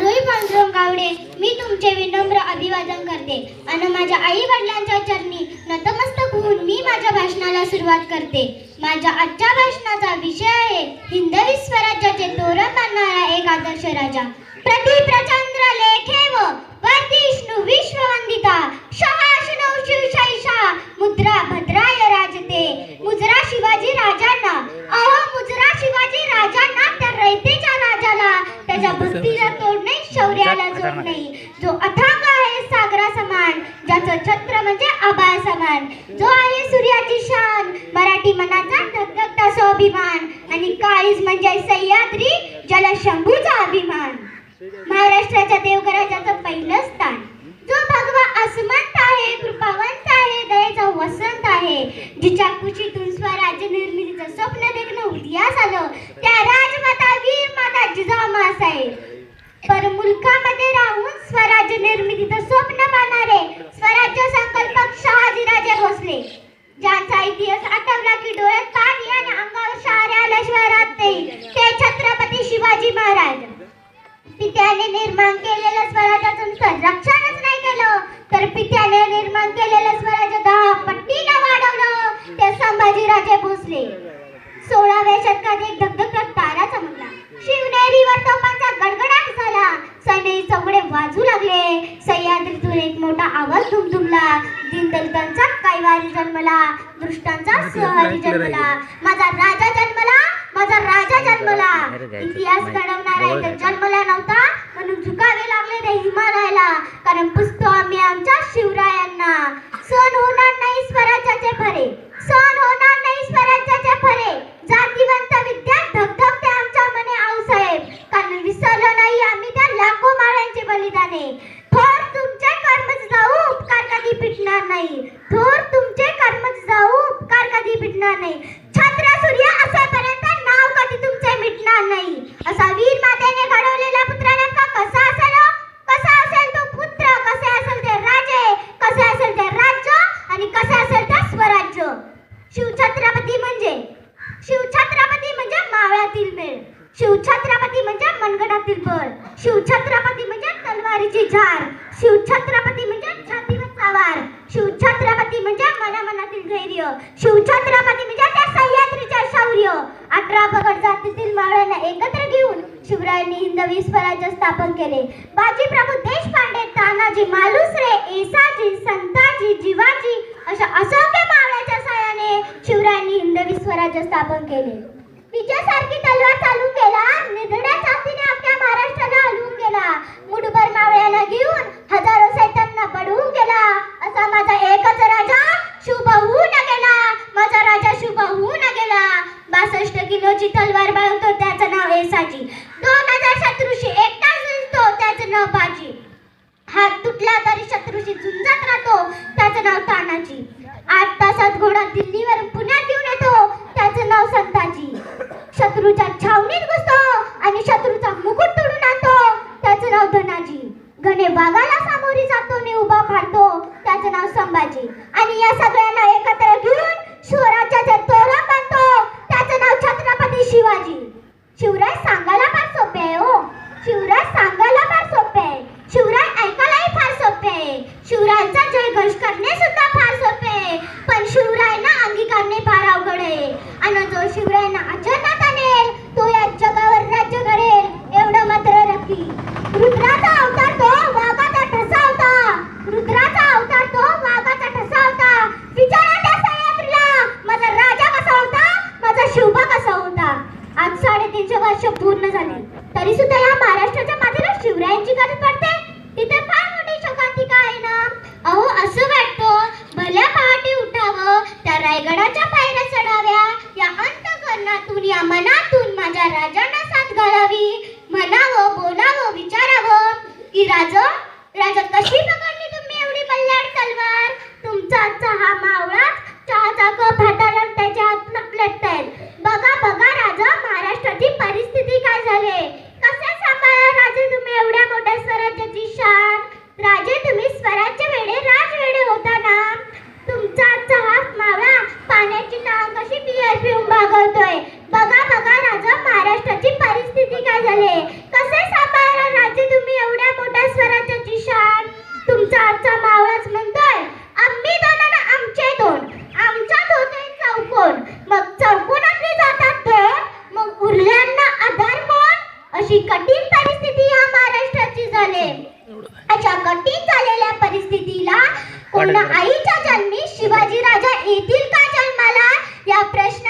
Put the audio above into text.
आरोही पांडुरंग गावडे मी तुमचे विनम्र अभिवादन करते. आणि माझ्या आई वडिलांच्या चरणी नतमस्तक होऊन मी माझ्या भाषणाला सुरुवात करते. माझ्या आजच्या भाषणाचा विषय आहे हिंदवी स्वराज्याचे तोरण बांधणारा एक आदर्श राजा. प्रति प्रचंद्र लेखे व वर्धिष्णू विश्ववंदिता. शहाशनौ शिवशाही जो अथांग आहे सागरा समान ज्याचं छत्र म्हणजे आबाळ समान. जो आहे सूर्याची शान मराठी मनाचा धगधगता स्वाभिमान. आणि काळीज म्हणजे सह्याद्री ज्याला शंभूचा अभिमान. महाराष्ट्राच्या देवगराजाचं पहिलं स्थान. जो भगवा आसमंत आहे कृपावंत आहे दयेचा वसंत आहे. जिच्या कुशीतून स्वराज्य निर्मितीचं स्वप्न देखणं उदयास आलं. त्या राजमाता वीर माता जिजाऊ साहेब पर मुलखामध्ये राहून स्वराज्य निर्मितीचं स्वप्न पाहणारे स्वराज्य संकल्पक शहाजीराजे भोसले. ज्यांचा इतिहास आठवला की डोळ्यात पाणी आणि अंगावर शहारे आल्याशिवाय राहत नाही ते छत्रपती शिवाजी महाराज. पित्याने निर्माण केलेलं स्वराज्याचं संरक्षणच नाही केलं तर पित्याने निर्माण केलेलं स्वराज्य दहा पट्टीनं वाढवलं ते संभाजीराजे भोसले. सोळाव्या शतकात एक धगधगत तारा चमकला शिवनेरीवर तोफांचा गडगडाट झाला. सैन्य चौघडे वाजू सह्याद्रीतून एक मोठा आवाज धुमधुमला. दीनदलितांचा कैवारी जन्मला दृष्टांचा सहरी जन्मला. माझा राजा जन्मला माझा राजा जन्मला. इतिहास घडवणारा इथं जन्मला नव्हता म्हणून झुकावे लागले ते हिमालयाला. कारण पुसतो आम्ही आमच्या शिवरायांना. सण होणार नाही स्वराज्याचे फरे शिवछत्रपती म्हणजे? शिवछत्रपती म्हणजे मावळ्यातील मेळ. शिवछत्रपती म्हणजे मनगडातील बळ शिवछत्रपती म्हणजे तलवारीची झार शिवछत्रपती म्हणजे छातीवर चावार शिवछत्रपती म्हणजे मनामनातील धैर्य. शिवछत्रपती म्हणजे त्या सह्याद्रीचे शौर्य. अठरा पगड जातीतील मावळ्यांना एकत्र घेऊन शिवरायांनी हिंदवी स्वराज्य स्थापन केले. बाजीप्रभू देशपांडे तानाजी मालुसरे एसाजी संताजी जिवाजी अशा असंख्य मावळ्याच्या साहाय्याने शिवरायांनी हिंदवी स्वराज्य स्थापन केले. विजयासारखी तलवार चालून गेला निधड्या छातीने आपल्या महाराष्ट्राला हलवून गेला. मुठभर मावळ्याला घेऊन हजारो सैतांना पडवून गेला. असा माझा एकच राजा शुभ होऊन गेला. माझा राजा शुभ होऊन गेला. बासष्ट किलोची तलवार बाळगतो त्याचं नाव एसाजी दोन हजार शत्रूशी एकटा झुंजतो त्याचं नाव बाजी. हात तुटला तरी शत्रूशी झुंजत त्याचं नाव तानाजी आठ तासात घोडा दिल्लीवरून पुण्यात येऊन येतो. त्याचं नाव संताजी. शत्रूच्या छावणीत घुसतो आणि शत्रूचा मुकुट तोडून आणतो. त्याचं नाव धनाजी. घने वाघाला सामोरी जातो आणि उभा फाडतो त्याचं नाव संभाजी. आणि या सगळ्यांना एकत्र घेऊन शिवराज्याचे तोरण बांधतो त्याचं नाव छत्रपती शिवाजी शिवराय सांगायला फार सोपे आहे हो शिवराय सांगायला फार सोपे आहे शिवराय ऐकायलाही फार सोपे आहे शिवरायांचा जयघोष करणे सुद्धा फार सोपे आहे पण शिवरायांना अंगीकारणे फार अवघड आहे आणि जो शिवरायांना अचानक आणेल तो या जगावर राज्य करेल एवढं मात्र नक्की रुद्राचा अवतार तो वाघाचा ठसा होता रुद्राचा अवतार तो वाघाचा ठसा होता विचारा त्या सह्याद्रीला माझा राजा कसा होता माझा शिवबा कसा होता आज साडेतीनशे वर्ष पूर्ण झाली. तरी सुद्धा या महाराष्ट्राच्या माथ्याला शिवरायांची गरज पडते. कठीण झालेल्या परिस्थितीला कोण आईच्या जन्मी शिवाजी राजा येतील का जन्माला? या प्रश्न